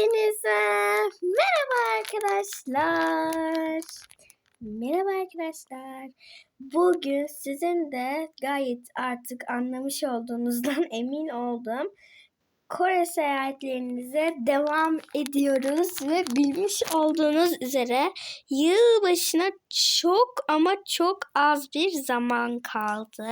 Hepinize merhaba arkadaşlar. Merhaba arkadaşlar. Bugün sizin de gayet artık anlamış olduğunuzdan emin oldum. Kore seyahatlerinize devam ediyoruz ve bilmiş olduğunuz üzere yılbaşına çok ama çok az bir zaman kaldı.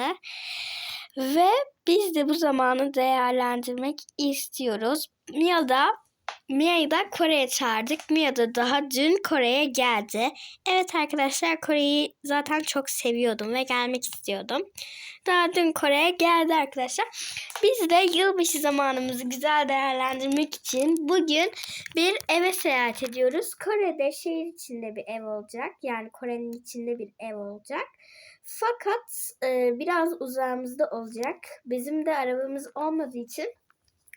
Ve biz de bu zamanı değerlendirmek istiyoruz. Mia da Mia'yı da Kore'ye çağırdık. Mia da daha dün Kore'ye geldi. Evet arkadaşlar Kore'yi zaten çok seviyordum ve gelmek istiyordum. Daha dün Kore'ye geldi arkadaşlar. Biz de yılbaşı zamanımızı güzel değerlendirmek için bugün bir eve seyahat ediyoruz. Kore'de şehir içinde bir ev olacak. Yani Kore'nin içinde bir ev olacak. Fakat e, biraz uzağımızda olacak. Bizim de arabamız olmadığı için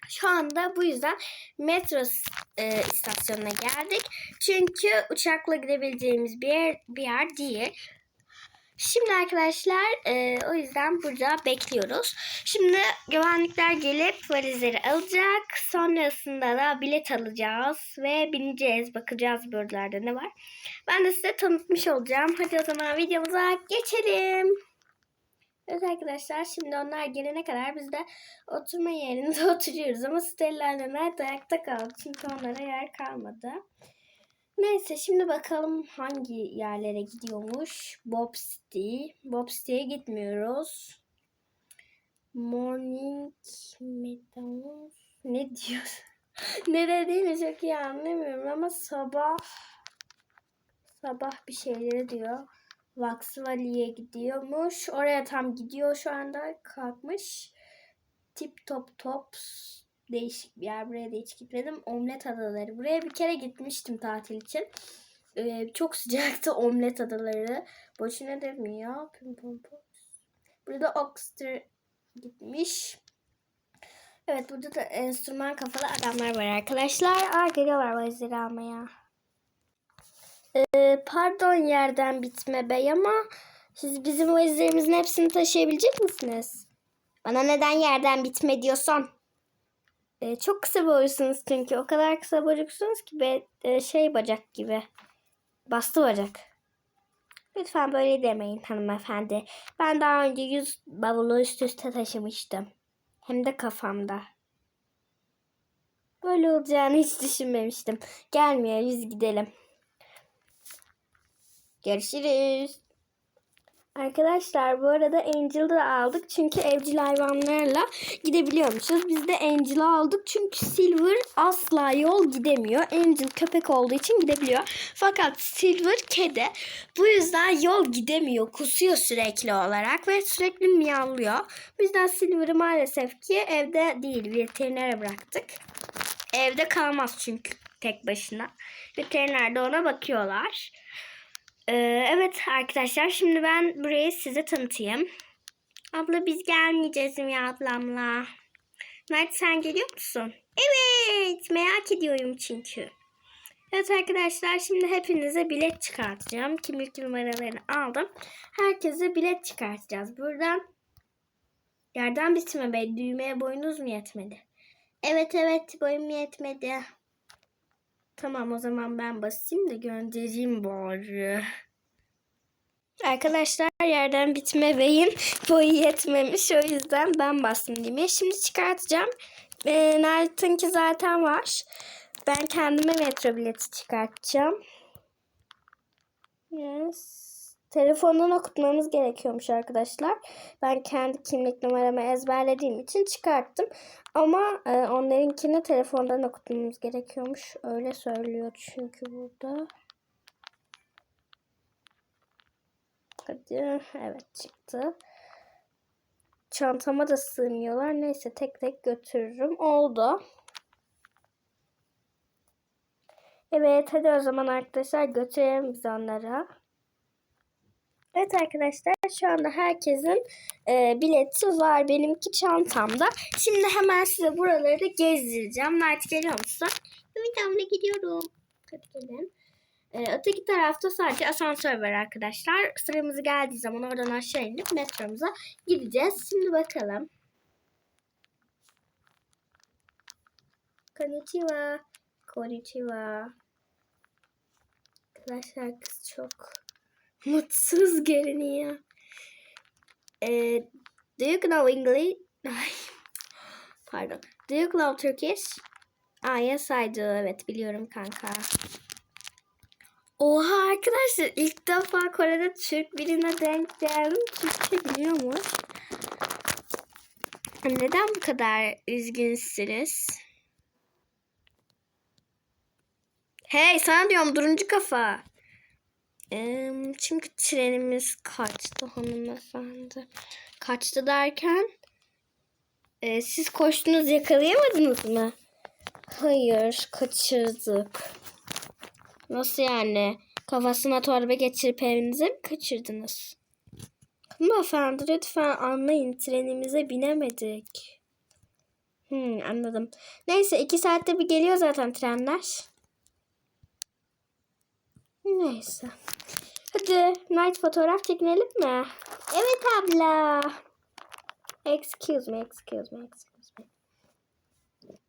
şu anda bu yüzden metro e, istasyonuna geldik. Çünkü uçakla gidebileceğimiz bir yer, bir yer değil. Şimdi arkadaşlar e, o yüzden burada bekliyoruz. Şimdi güvenlikler gelip valizleri alacak. Sonrasında da bilet alacağız ve bineceğiz. Bakacağız buralarda ne var. Ben de size tanıtmış olacağım. Hadi o zaman videomuza geçelim. Evet arkadaşlar şimdi onlar gelene kadar biz de oturma yerinde oturuyoruz. Ama Stella'yla nerede ayakta kaldı. Çünkü onlara yer kalmadı. Neyse şimdi bakalım hangi yerlere gidiyormuş. Bob City. Bob City'ye gitmiyoruz. Morning Meadows. Ne diyor? ne dediğini çok iyi anlamıyorum ama sabah sabah bir şeyleri diyor. Vax Valley'e gidiyormuş. Oraya tam gidiyor şu anda. Kalkmış. Tip top tops. Değişik bir yer. Buraya da hiç gitmedim. Omlet adaları. Buraya bir kere gitmiştim tatil için. Ee, çok sıcaktı omlet adaları. Boşuna demiyor. Pim pom pom. Burada Oxter gitmiş. Evet burada da enstrüman kafalı adamlar var arkadaşlar. Aa geliyorlar valizleri almaya. Ee, pardon yerden bitme bey ama siz bizim valizlerimizin hepsini taşıyabilecek misiniz? Bana neden yerden bitme diyorsan? Ee, çok kısa boyusunuz çünkü. O kadar kısa boyuksunuz ki be, e, şey bacak gibi. Bastı bacak. Lütfen böyle demeyin hanımefendi. Ben daha önce yüz bavulu üst üste taşımıştım. Hem de kafamda. Böyle olacağını hiç düşünmemiştim. Gelmiyor biz gidelim. Görüşürüz. Arkadaşlar bu arada Angel'ı da aldık. Çünkü evcil hayvanlarla gidebiliyormuşuz. Biz de Angel'ı aldık. Çünkü Silver asla yol gidemiyor. Angel köpek olduğu için gidebiliyor. Fakat Silver kedi. Bu yüzden yol gidemiyor. Kusuyor sürekli olarak ve sürekli miyavlıyor. Bu yüzden Silver'ı maalesef ki evde değil veterinere bıraktık. Evde kalmaz çünkü tek başına. Veteriner de ona bakıyorlar. Ee, evet arkadaşlar şimdi ben burayı size tanıtayım. Abla biz gelmeyeceğiz mi ablamla? Mert sen geliyor musun? Evet merak ediyorum çünkü. Evet arkadaşlar şimdi hepinize bilet çıkartacağım. Kimlik numaralarını aldım. Herkese bilet çıkartacağız. Buradan yerden bitme be düğmeye boyunuz mu yetmedi? Evet evet boyum yetmedi. Tamam o zaman ben basayım da göndereyim bari. Arkadaşlar yerden bitme beyin boyu yetmemiş. O yüzden ben bastım düğmeye. Şimdi çıkartacağım. E, Naruto'nunki zaten var. Ben kendime metro bileti çıkartacağım. Yes. Telefondan okutmamız gerekiyormuş arkadaşlar. Ben kendi kimlik numaramı ezberlediğim için çıkarttım. Ama e, onlarınkini telefondan okutmamız gerekiyormuş. Öyle söylüyor çünkü burada. Hadi evet çıktı. Çantama da sığmıyorlar. Neyse tek tek götürürüm. Oldu. Evet hadi o zaman arkadaşlar götürelim biz onlara. Evet arkadaşlar şu anda herkesin e, bileti var. Benimki çantamda. Şimdi hemen size buraları da gezdireceğim. Mert geliyor musun? Evet abla gidiyorum. Hadi gelin. E, öteki tarafta sadece asansör var arkadaşlar. Sıramızı geldiği zaman oradan aşağı inip metromuza gideceğiz. Şimdi bakalım. Konnichiwa. Konnichiwa. Arkadaşlar kız çok mutsuz görünüyor. Ee, do you know English? Pardon. Do you know Turkish? Ah yes I do. Evet biliyorum kanka. Oha arkadaşlar ilk defa Kore'de Türk birine denk geldim. Türkçe biliyormuş. Neden bu kadar üzgünsünüz? Hey sana diyorum duruncu kafa. Çünkü trenimiz kaçtı hanımefendi. Kaçtı derken e, siz koştunuz yakalayamadınız mı? Hayır kaçırdık. Nasıl yani? Kafasına torba geçirip evinize mi kaçırdınız? Hanımefendi lütfen anlayın trenimize binemedik. Hmm, anladım. Neyse iki saatte bir geliyor zaten trenler. Neyse. Hadi night fotoğraf çekinelim mi? Evet abla. Excuse me, excuse me, excuse me.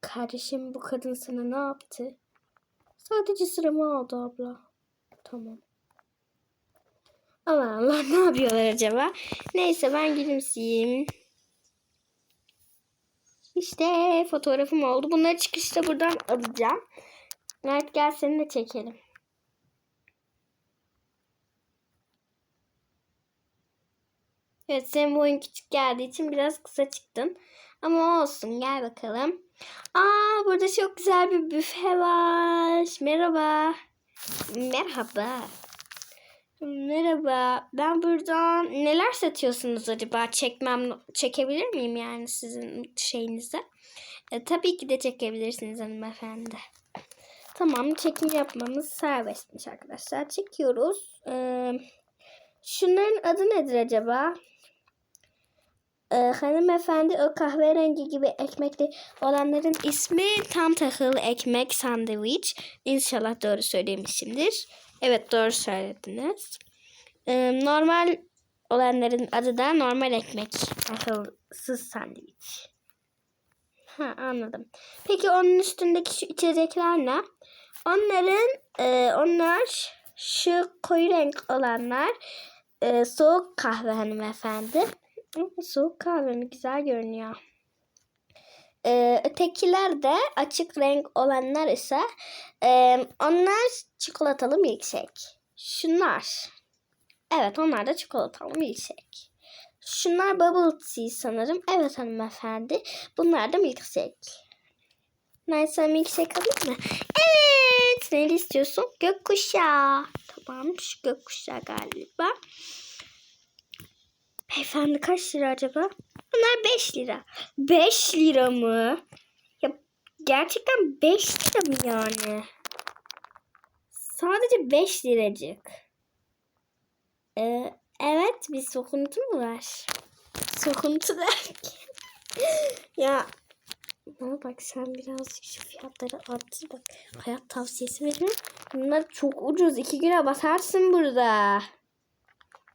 Kardeşim bu kadın sana ne yaptı? Sadece sıramı aldı abla. Tamam. Aman Allah ne yapıyorlar acaba? Neyse ben gülümseyeyim. İşte fotoğrafım oldu. Bunları çıkışta buradan alacağım. Mert gel seni de çekelim. Evet senin boyun küçük geldiği için biraz kısa çıktın. Ama olsun gel bakalım. Aa burada çok güzel bir büfe var. Merhaba. Merhaba. Merhaba. Ben buradan neler satıyorsunuz acaba? Çekmem çekebilir miyim yani sizin şeyinize? E, tabii ki de çekebilirsiniz hanımefendi. Tamam çekim yapmamız serbestmiş arkadaşlar. Çekiyoruz. Ee, şunların adı nedir acaba? Ee, hanımefendi o kahverengi gibi ekmekli olanların ismi tam tahıllı ekmek sandviç. İnşallah doğru söylemişimdir. Evet doğru söylediniz. Ee, normal olanların adı da normal ekmek tahılsız sandviç. Ha anladım. Peki onun üstündeki şu içecekler ne? Onların e, onlar şu koyu renk olanlar e, soğuk kahve hanımefendi. Soğuk kahve mi? Güzel görünüyor. Ee, ötekiler de açık renk olanlar ise e, onlar çikolatalı milkshake. Şunlar. Evet onlar da çikolatalı milkshake. Şunlar bubble tea sanırım. Evet hanımefendi. Bunlar da milkshake. Neyse milkshake alayım mı? Evet. Ne istiyorsun? Gökkuşağı. Tamam şu gökkuşağı galiba. Beyefendi kaç lira acaba? Bunlar 5 lira. 5 lira mı? Ya gerçekten 5 lira mı yani? Sadece 5 liracık. Ee, evet bir sokuntu mu var? Sokuntu derken. ya bana bak sen birazcık şu fiyatları arttır bak. Hayat tavsiyesi veriyorum. Bunlar çok ucuz. İki güne batarsın burada.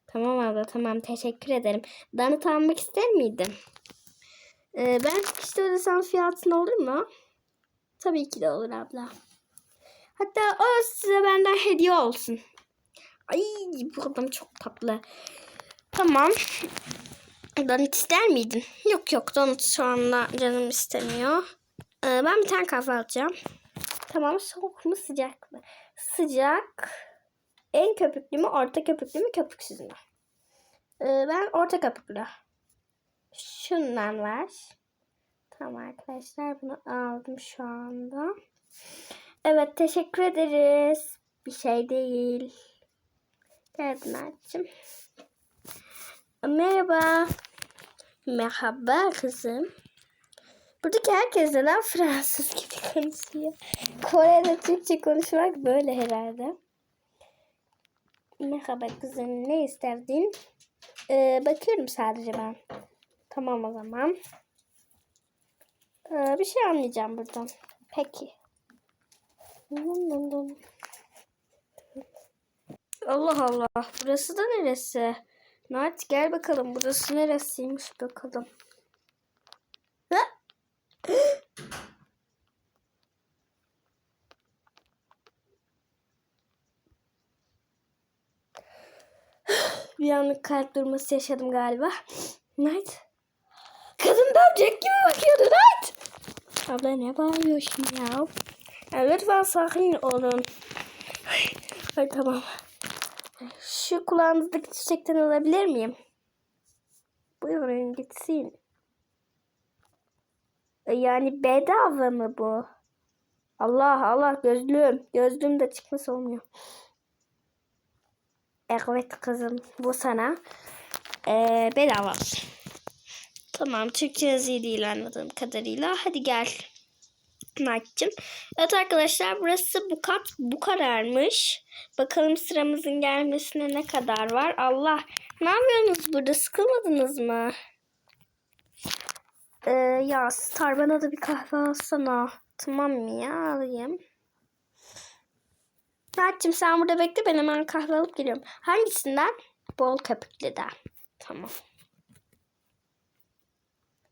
Tamam abla tamam teşekkür ederim. Danıt almak ister miydin? Ee, ben çıkışta ödesem fiyatın olur mu? Tabii ki de olur abla. Hatta o size benden hediye olsun. Ay bu adam çok tatlı. Tamam. Donut ister miydin? Yok yok donut şu anda canım istemiyor. Ee, ben bir tane kahve alacağım. Tamam soğuk mu sıcak mı? Sıcak. En köpüklü mü orta köpüklü mü köpüksüz mü? Ee, ben orta köpüklü. Şundan var. Tamam arkadaşlar bunu aldım şu anda. Evet teşekkür ederiz. Bir şey değil. Gel Pınar'cığım. Merhaba. Merhaba kızım. Buradaki herkes neden Fransız gibi konuşuyor? Kore'de Türkçe konuşmak böyle herhalde. Merhaba kızım ne isterdin? Ee, bakıyorum sadece ben. Tamam o zaman. Ee, bir şey anlayacağım buradan. Peki. Allah Allah. Burası da neresi? Nart gel bakalım. Burası neresiymiş bakalım. Ha? Bir anlık kalp durması yaşadım galiba. Night. Kadın böcek gibi bakıyordu Night. Abla ne bağırıyorsun ya? ya lütfen sakin olun. Ay, ay tamam. Şu kulağınızdaki çiçekten alabilir miyim? Buyurun gitsin. E, Yani bedava mı bu? Allah Allah gözlüğüm. Gözlüğüm de çıkması olmuyor. Evet kızım bu sana ee, bedava. Tamam Türkçeniz iyi değil anladığım kadarıyla. Hadi gel. Night'cığım. Evet arkadaşlar burası bu kat bu kadarmış. Bakalım sıramızın gelmesine ne kadar var. Allah ne yapıyorsunuz burada sıkılmadınız mı? Ee, ya Star bana da bir kahve alsana. Tamam mı ya alayım. Mert'cim sen burada bekle ben hemen kahve alıp geliyorum. Hangisinden? Bol köpüklüden. Tamam.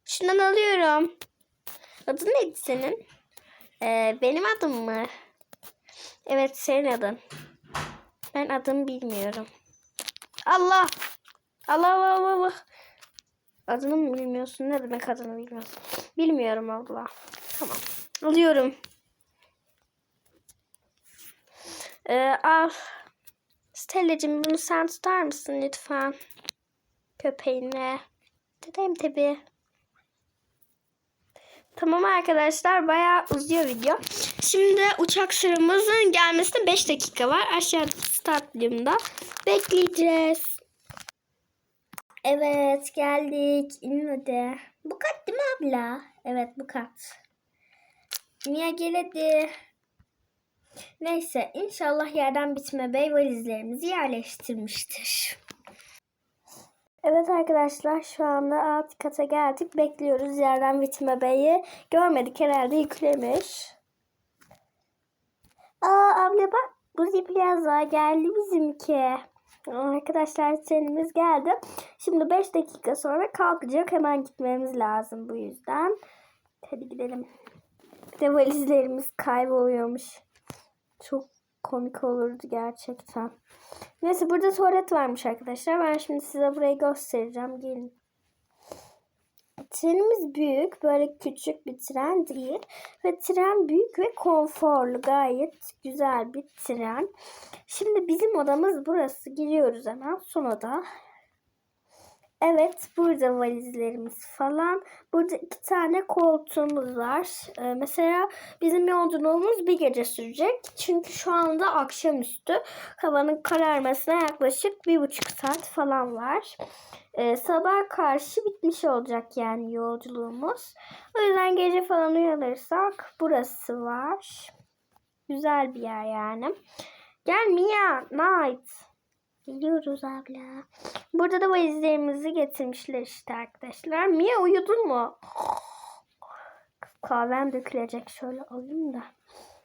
Şundan alıyorum. Adın neydi senin? Ee, benim adım mı? Evet senin adın. Ben adımı bilmiyorum. Allah! Allah Allah Allah Allah. Adını mı bilmiyorsun? Ne demek adını bilmiyorsun? Bilmiyorum abla. Tamam. Alıyorum. Ee, al. Stella'cığım bunu sen tutar mısın lütfen? Köpeğine. Dedem tabii. Tamam arkadaşlar bayağı uzuyor video. Şimdi uçak sıramızın gelmesine 5 dakika var. Aşağıda stadyumda bekleyeceğiz. Evet geldik. İnin hadi. Bu kat değil mi abla? Evet bu kat. Mia gel hadi. Neyse inşallah yerden bitme bey valizlerimizi yerleştirmiştir. Evet arkadaşlar şu anda alt kata geldik. Bekliyoruz yerden bitme beyi. Görmedik herhalde yüklemiş. Aa abla bak biraz daha geldi bizimki. Arkadaşlar trenimiz geldi. Şimdi 5 dakika sonra kalkacak. Hemen gitmemiz lazım bu yüzden. Hadi gidelim. Bir de valizlerimiz kayboluyormuş. Çok komik olurdu gerçekten. Neyse burada tuvalet varmış arkadaşlar. Ben şimdi size burayı göstereceğim. Gelin. Trenimiz büyük. Böyle küçük bir tren değil. Ve tren büyük ve konforlu. Gayet güzel bir tren. Şimdi bizim odamız burası. Giriyoruz hemen. Son oda. Evet burada valizlerimiz falan. Burada iki tane koltuğumuz var. Ee, mesela bizim yolculuğumuz bir gece sürecek. Çünkü şu anda akşamüstü. Havanın kararmasına yaklaşık bir buçuk saat falan var. Ee, sabah karşı bitmiş olacak yani yolculuğumuz. O yüzden gece falan uyanırsak burası var. Güzel bir yer yani. Gel Mia, Night. Geliyoruz abla. Burada da valizlerimizi getirmişler işte arkadaşlar. Mia uyudun mu? Kahvem dökülecek. Şöyle alayım da.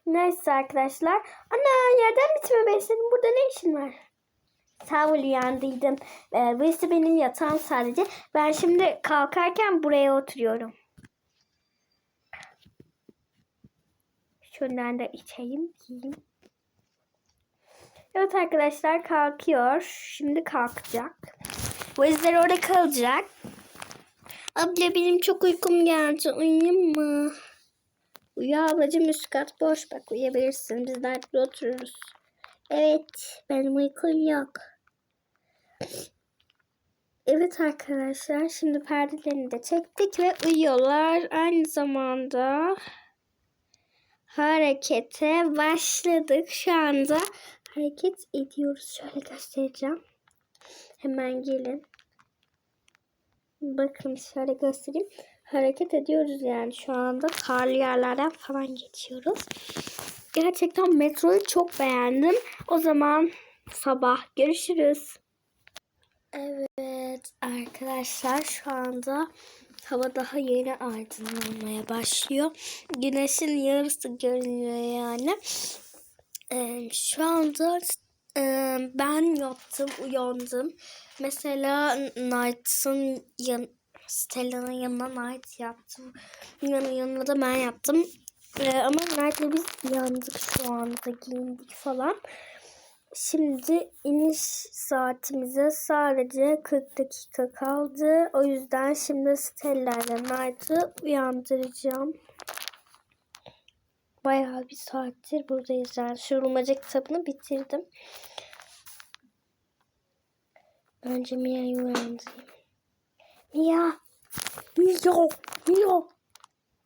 Neyse arkadaşlar. Ana yerden bitme be. Senin burada ne işin var? Ol uyandıydın. Ee, burası benim yatağım sadece. Ben şimdi kalkarken buraya oturuyorum. Şundan da içeyim. Yiyeyim. Evet arkadaşlar kalkıyor. Şimdi kalkacak. Valizler orada kalacak. Abla benim çok uykum geldi. Uyuyayım mı? Uyu ablacığım üst kat boş. Bak uyuyabilirsin. Biz de otururuz. Evet. Benim uykum yok. Evet arkadaşlar. Şimdi perdelerini de çektik ve uyuyorlar. Aynı zamanda harekete başladık. Şu anda hareket ediyoruz. Şöyle göstereceğim. Hemen gelin. Bakın şöyle göstereyim. Hareket ediyoruz yani şu anda. Karlı yerlerden falan geçiyoruz. Gerçekten metroyu çok beğendim. O zaman sabah görüşürüz. Evet arkadaşlar şu anda hava daha yeni aydınlanmaya başlıyor. Güneşin yarısı görünüyor yani. Ee, şu anda e, ben yattım, uyandım. Mesela Knight'ın yan, Stella'nın yanına Knight yattım. Yanı yanına da ben yattım. Ee, ama Knight'la biz uyandık şu anda giyindik falan. Şimdi iniş saatimize sadece 40 dakika kaldı. O yüzden şimdi Stella ile Knight'ı uyandıracağım. Bayağı bir saattir buradayız yani. Şu Rumacı kitabını bitirdim. Önce Mia'yı uyandırayım. Mia! Mia! Mia!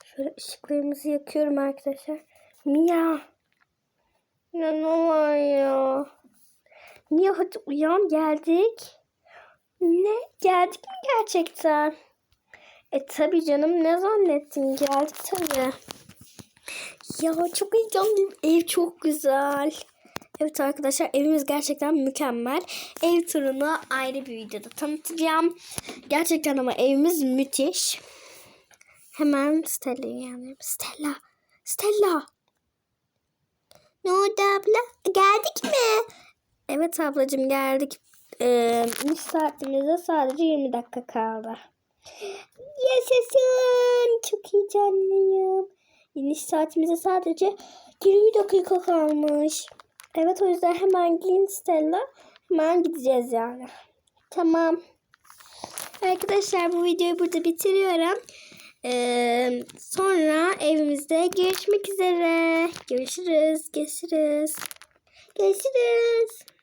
Şöyle ışıklarımızı yakıyorum arkadaşlar. Mia! Ya ne var ya? Mia hadi uyan geldik. Ne? Geldik mi gerçekten? E tabi canım ne zannettin geldik tabi. Ya çok heyecanlıyım. Ev çok güzel. Evet arkadaşlar evimiz gerçekten mükemmel. Ev turunu ayrı bir videoda tanıtacağım. Gerçekten ama evimiz müthiş. Hemen Stella'yı yanıyorum. Stella. Stella. Ne oldu abla? Geldik mi? Evet ablacığım geldik. Ee, iş saatimize sadece 20 dakika kaldı. Yaşasın. Çok heyecanlıyım. İniş saatimize sadece 20 dakika kalmış. Evet o yüzden hemen giyin Stella. Hemen gideceğiz yani. Tamam. Arkadaşlar bu videoyu burada bitiriyorum. Ee, sonra evimizde görüşmek üzere. Görüşürüz. Görüşürüz. Görüşürüz.